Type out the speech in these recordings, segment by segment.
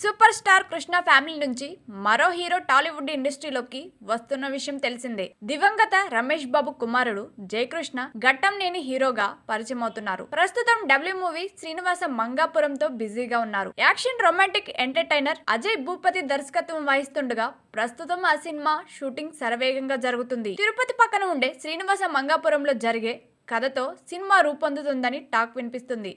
Super star Krishna family నుంచి మరో hero Tollywood ఇండస్ట్రీలోకి వస్తున్న విషయం తెలిసిందే. దివంగత రమేష్ బాబు కుమారుడు జయకృష్ణ ఘట్టంనేని హీరోగా పరిచయం అవుతున్నారు ప్రస్తుతం డబ్ల్యూ మూవీ శ్రీనివాస మంగాపురంతో బిజీగా ఉన్నారు. Action romantic entertainer Ajay Bhupathi దర్శకత్వం వహిస్తుండగా ప్రస్తుతం ఆ సినిమా షూటింగ్ శరవేగంగా జరుగుతుంది. తిరుపతి పక్కన ఉండే శ్రీనివాస మంగాపురంలో జరిగే కథతో సినిమా రూపొందుతుందని టాక్ వినిపిస్తుంది.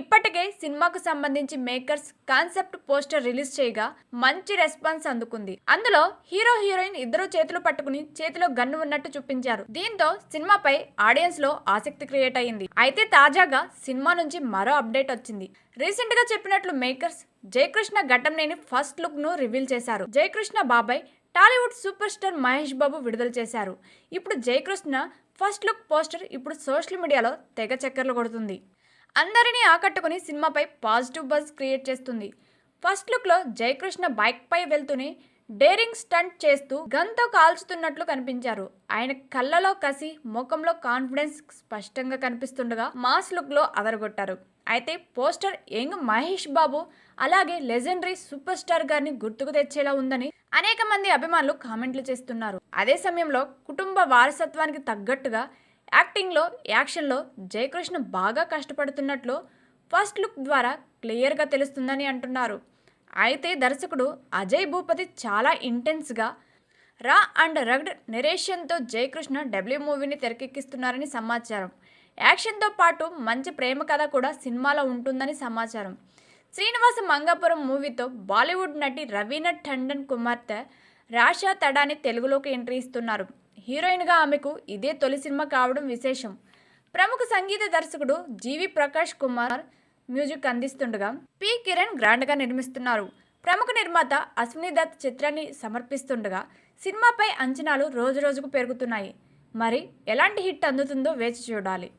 ఇప్పటికే సినిమాకు సంబంధించి మేకర్స్ కాన్సెప్ట్ పోస్టర్ రిలీజ్ చేయగా మంచి రెస్పాన్స్ అందుకుంది. అందులో హీరో హీరోయిన్ ఇద్దరు చేతులు పట్టుకుని చేతిలో గన్ను ఉన్నట్టు చూపించారు. దీంతో సినిమాపై ఆడియన్స్లో ఆసక్తి క్రియేట్ అయింది. అయితే తాజాగా సినిమా నుంచి మరో అప్డేట్ వచ్చింది. రీసెంట్గా చెప్పినట్లు మేకర్స్ జయకృష్ణ లేని ఫస్ట్ లుక్ను రివీల్ చేశారు. జయకృష్ణ బాబాయ్ Tollywood super star Mahesh Babu విడుదల చేశారు. ఇప్పుడు జయకృష్ణ ఫస్ట్ లుక్ పోస్టర్ ఇప్పుడు సోషల్ మీడియాలో తెగ చక్కర్లు కొడుతుంది. అందరినీ ఆకట్టుకుని సినిమాపై పాజిటివ్ బజ్ క్రియేట్ చేస్తుంది. ఫస్ట్ లుక్లో జయకృష్ణ బైక్పై వెళ్తూనే డేరింగ్ స్టంట్ చేస్తూ గన్తో కాల్చుతున్నట్లు కనిపించారు. ఆయన కళ్ళలో కసి ముఖంలో కాన్ఫిడెన్స్ స్పష్టంగా కనిపిస్తుండగా మాస్ లుక్లో అదరగొట్టారు. అయితే పోస్టర్ యంగ్ మహేష్ బాబు అలాగే లెజెండరీ సూపర్ స్టార్ గారిని గుర్తుకు తెచ్చేలా ఉందని అనేక మంది అభిమానులు కామెంట్లు చేస్తున్నారు. అదే సమయంలో కుటుంబ వారసత్వానికి తగ్గట్టుగా యాక్టింగ్లో యాక్షన్లో జయకృష్ణ బాగా కష్టపడుతున్నట్లు ఫస్ట్ లుక్ ద్వారా క్లియర్గా తెలుస్తుందని అంటున్నారు. అయితే దర్శకుడు అజయ్ భూపతి చాలా ఇంటెన్స్గా రా అండ్ రగ్డ్ నిరేషన్తో జయకృష్ణ డబ్ల్యూ మూవీని తెరకెక్కిస్తున్నారని సమాచారం. యాక్షన్తో పాటు మంచి ప్రేమ కథ కూడా సినిమాలో ఉంటుందని సమాచారం. శ్రీనివాస మంగాపురం మూవీతో బాలీవుడ్ నటి రవీనా టండన్ కుమార్తె రాషా తడాని తెలుగులోకి ఎంట్రీ ఇస్తున్నారు. హీరోయిన్గా ఆమెకు ఇదే తొలి సినిమా కావడం విశేషం. ప్రముఖ సంగీత దర్శకుడు జీవి ప్రకాష్ కుమార్ మ్యూజిక్ అందిస్తుండగా పి. కిరణ్ గ్రాండ్గా నిర్మిస్తున్నారు. ప్రముఖ నిర్మాత అశ్విని దత్ చిత్రాన్ని సమర్పిస్తుండగా సినిమాపై అంచనాలు రోజురోజుకు పెరుగుతున్నాయి. మరి ఎలాంటి హిట్ అందుతుందో వేచి చూడాలి.